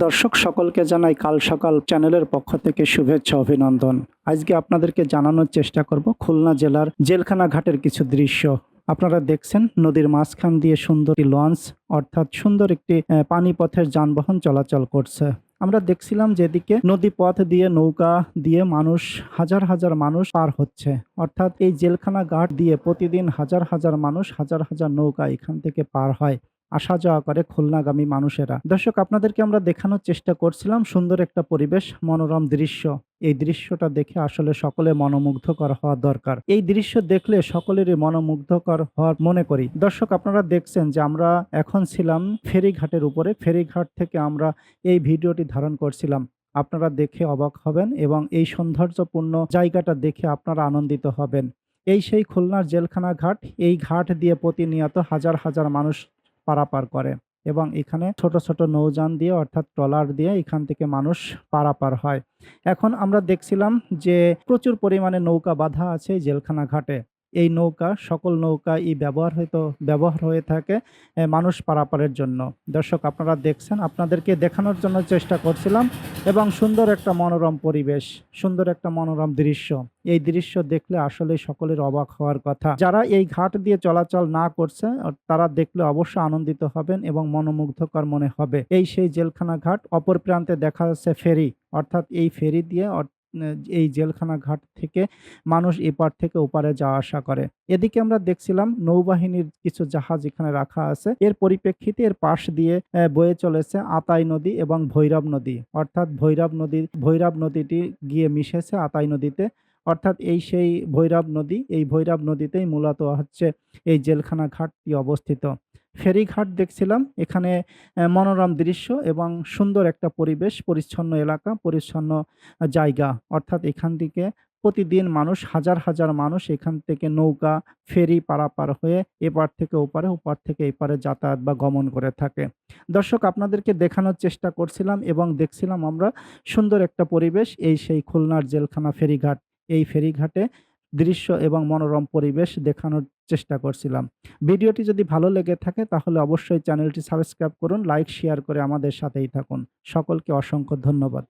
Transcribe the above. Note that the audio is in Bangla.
দর্শক সকলকে জানাই কাল সকাল চ্যানেলের পক্ষ থেকে শুভেচ্ছা, অভিনন্দন। আজকে আপনাদেরকে জানানোর চেষ্টা করব খুলনা জেলার জেলখানা ঘাটের কিছু দৃশ্য। আপনারা দেখছেন নদীর মাঝখান দিয়ে সুন্দর লঞ্চ, অর্থাৎ সুন্দর একটি পানিপথের যানবাহন চলাচল করছে। আমরা দেখছিলাম যেদিকে নদী পথ দিয়ে নৌকা দিয়ে মানুষ, হাজার হাজার মানুষ পার হচ্ছে। অর্থাৎ এই জেলখানা ঘাট দিয়ে প্রতিদিন হাজার হাজার মানুষ, হাজার হাজার নৌকা এখান থেকে পার হয়। আসা যাওয়া করে খুলনাগামী মানুষেরা। দর্শক, আপনাদেরকে আমরা দেখানোর চেষ্টা করছিলাম সুন্দর একটা পরিবেশ, মনোরম দৃশ্য। এই দৃশ্যটা দেখে আসলে সকলে মনোমুগ্ধকর হওয়া দরকার। এই দৃশ্য দেখলে সকলেরই মনোমুগ্ধকর হওয়ার মনে করি। দর্শক, আপনারা দেখছেন যে আমরা এখন ছিলাম ফেরিঘাটের উপরে। ফেরিঘাট থেকে আমরা এই ভিডিওটি ধারণ করছিলাম। আপনারা দেখে অবাক হবেন এবং এই সৌন্দর্যপূর্ণ জায়গাটা দেখে আপনারা আনন্দিত হবেন। এই সেই খুলনার জেলখানা ঘাট, এই ঘাট দিয়ে প্রতিনিয়ত হাজার হাজার মানুষ পারাপার করে এবং এখানে ছোট ছোট নৌযান দিয়ে অর্থাৎ ট্রলার দিয়ে এখান থেকে মানুষ পারাপার হয়। এখন আমরা দেখছিলাম যে প্রচুর পরিমাণে নৌকা বাধা আছে জেলখানা ঘাটে এই নৌকা, সকল নৌকা এই ব্যবহার হয়তো, ব্যবহার হয়ে থাকে মানুষ পারাপারের জন্য। দর্শক, আপনারা দেখছেন, আপনাদেরকে দেখানোর জন্য চেষ্টা করছিলাম এবং সুন্দর একটা মনোরম পরিবেশ, সুন্দর একটা মনোরম দৃশ্য। এই দৃশ্য দেখলে আসলে সকলের অবাক হওয়ার কথা। যারা এই ঘাট দিয়ে চলাচল না করছে, তারা দেখলে অবশ্য আনন্দিত হবেন এবং মনোমুগ্ধকর মনে হবে। এই সেই জেলখানা ঘাট, অপর প্রান্তে দেখা যাচ্ছে ফেরি, অর্থাৎ এই ফেরি দিয়ে এই জেলখানা ঘাট থেকে মানুষ এপার থেকে ওপারে যাওয়া আসা করে। এদিকে আমরা দেখছিলাম নৌবাহিনীর কিছু জাহাজ এখানে রাখা আছে। এর পরিপ্রেক্ষিতে এর পাশ দিয়ে বয়ে চলেছে আতাই নদী এবং ভৈরব নদী। অর্থাৎ ভৈরব নদী, ভৈরব নদীটি গিয়ে মিশেছে আতাই নদীতে। অর্থাৎ এই সেই ভৈরব নদী, এই ভৈরব নদীতেই মূলত হচ্ছে এই জেলখানা ঘাটটি অবস্থিত। ফেরিঘাট দেখছিলাম। এখানে মনোরম দৃশ্য এবং সুন্দর একটা পরিবেশ, পরিচ্ছন্ন এলাকা, পরিচ্ছন্ন জায়গা। অর্থাৎ এখান থেকে প্রতিদিন মানুষ, হাজার হাজার মানুষ এখান থেকে নৌকা, ফেরি পারাপার হয়ে এপার থেকে ওপারে, ওপার থেকে এপারে যাতায়াত বা গমন করে থাকে। দর্শক, আপনাদেরকে দেখানোর চেষ্টা করছিলাম এবং দেখছিলাম আমরা সুন্দর একটা পরিবেশ, এই সেই খুলনার জেলখানা ফেরিঘাট। এই ফেরিঘাটে দৃশ্য এবং মনোরম পরিবেশ দেখানোর চেষ্টা করছিলাম। ভিডিওটি যদি ভালো লেগে থাকে তাহলে অবশ্যই চ্যানেলটি সাবস্ক্রাইব করুন, লাইক, শেয়ার করে আমাদের সাথেই থাকুন। সকলকে অসংখ্য ধন্যবাদ।